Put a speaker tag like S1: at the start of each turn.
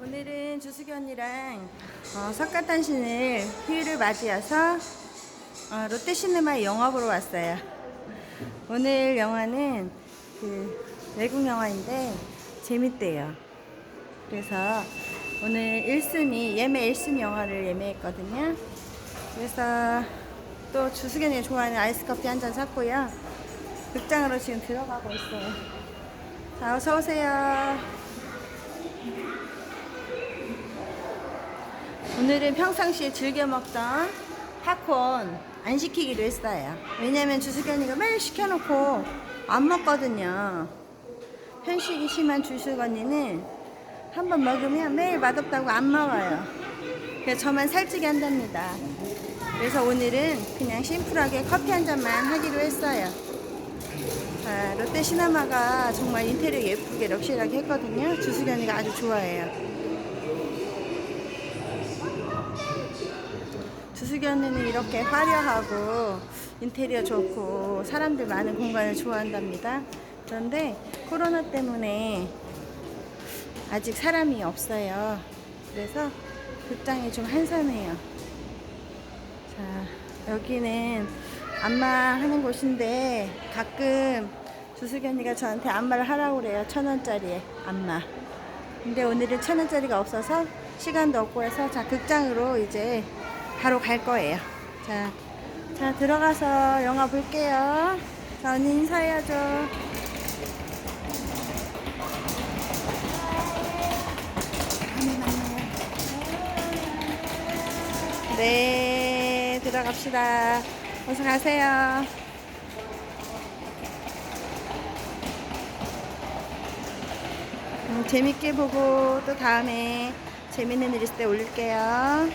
S1: 오늘은 주숙이 언니랑 어, 석가탄신을 휴일을 맞이해서 어, 롯데시네마에 영화 보러 왔어요. 오늘 영화는 그 외국 영화인데 재밌대요. 그래서 오늘 1순위 예매 1순위 영화를 예매했거든요. 그래서 또 주숙이 언니가 좋아하는 아이스 커피 한 잔 샀고요. 극장으로 지금 들어가고 있어요. 자, 어서 오세요. 오늘은 평상시에 즐겨 먹던 팝콘 안 시키기로 했어요. 왜냐면 주숙이 언니가 매일 시켜놓고 안 먹거든요. 편식이 심한 주숙 언니는 한번 먹으면 매일 맛없다고 안 먹어요. 그래서 저만 살찌게 한답니다. 그래서 오늘은 그냥 심플하게 커피 한 잔만 하기로 했어요. 아, 롯데 시네마가 정말 인테리어 예쁘게 럭셔리하게 했거든요. 주숙이 언니가 아주 좋아해요. 주숙이 언니는 이렇게 화려하고 인테리어 좋고 사람들 많은 공간을 좋아한답니다. 그런데 코로나 때문에 아직 사람이 없어요. 그래서 극장이 좀 한산해요. 자, 여기는 안마 하는 곳인데 가끔 주숙이 언니가 저한테 안마를 하라고 그래요. 천 원짜리에 안마. 근데 오늘은 천 원짜리가 없어서 시간도 없고 해서 자 극장으로 이제 바로 갈 거예요. 자, 자 들어가서 영화 볼게요. 자 언니 인사해야죠. 네, 들어갑시다. 어서 가세요. 음, 재밌게 보고 또 다음에 재밌는 일 있을 때 올릴게요.